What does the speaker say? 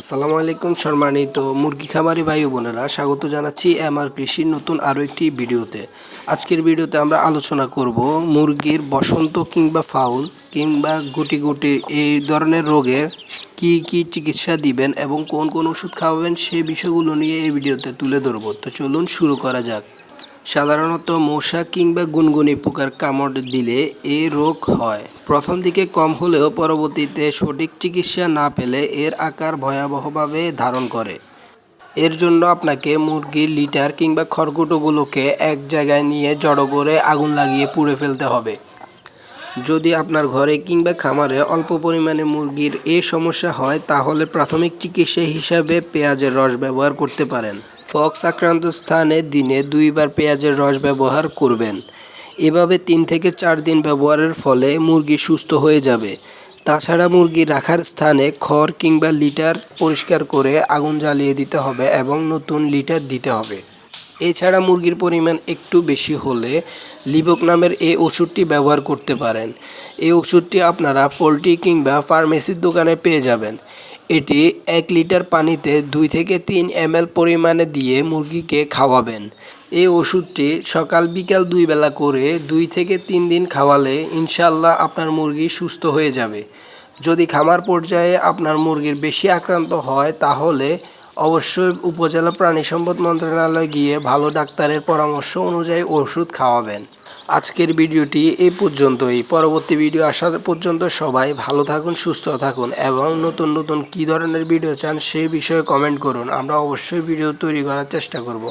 আসসালামু আলাইকুম সম্মানিত মুরগি খামারি ভাই বোনেরা, স্বাগত জানাচ্ছি আমার কৃষির নতুন আরও একটি ভিডিওতে। আজকের ভিডিওতে আমরা আলোচনা করব মুরগির বসন্ত কিংবা ফাউল কিংবা গুটি গুটি এই ধরনের রোগে কি কি চিকিৎসা দিবেন এবং কোন কোন ওষুধ খাওয়াবেন সেই বিষয়গুলো নিয়ে এই ভিডিওতে তুলে ধরবো। তো চলুন শুরু করা যাক। সাধারণত মশা কিংবা গুনগুনি পোকার কামড় দিলে এই রোগ হয়। প্রথম দিকে কম হলেও পরবর্তীতে সঠিক চিকিৎসা না পেলে এর আকার ভয়াবহভাবে ধারণ করে। এর জন্য আপনাকে মুরগির লিটার কিংবা খড়কুটোগুলোকে এক জায়গায় নিয়ে জড়ো করে আগুন লাগিয়ে পুড়ে ফেলতে হবে। যদি আপনার ঘরে কিংবা খামারে অল্প পরিমাণে মুরগির এই সমস্যা হয়, তাহলে প্রাথমিক চিকিৎসা হিসাবে পেঁয়াজের রস ব্যবহার করতে পারেন। ফক্স আক্রান্ত স্থানে দিনে দুইবার পেঁয়াজের রস ব্যবহার করবেন। এভাবে তিন থেকে চার দিন ব্যবহারের ফলে মুরগি সুস্থ হয়ে যাবে। তাছাড়া মুরগি রাখার স্থানে খড় কিংবা লিটার পরিষ্কার করে আগুন জ্বালিয়ে দিতে হবে এবং নতুন লিটার দিতে হবে। এছাড়া মুরগির পরিমাণ একটু বেশি হলে লিবক নামের এই ওষুধটি ব্যবহার করতে পারেন। এই ওষুধটি আপনারা পোলট্রি কিংবা ফার্মেসির দোকানে পেয়ে যাবেন। এটি এক লিটার পানিতে দুই থেকে তিন এম পরিমাণে দিয়ে মুরগিকে খাওয়াবেন। এই ওষুধটি সকাল বিকাল দুই বেলা করে দুই থেকে তিন দিন খাওয়ালে ইনশাল্লাহ আপনার মুরগি সুস্থ হয়ে যাবে। যদি খামার পর্যায়ে আপনার মুরগির বেশি আক্রান্ত হয়, তাহলে অবশ্যই উপজেলা প্রাণী সম্পদ মন্ত্রণালয়ে গিয়ে ভালো ডাক্তারের পরামর্শ অনুযায়ী ওষুধ খাওয়াবেন। আজকের ভিডিওটি এই পর্যন্তই। পরবর্তী ভিডিও আসা পর্যন্ত সবাই ভালো থাকুন, সুস্থ থাকুন এবং নতুন নতুন কি ধরনের ভিডিও চান সেই বিষয়ে কমেন্ট করুন। আমরা অবশ্যই ভিডিও তৈরি করার চেষ্টা করব।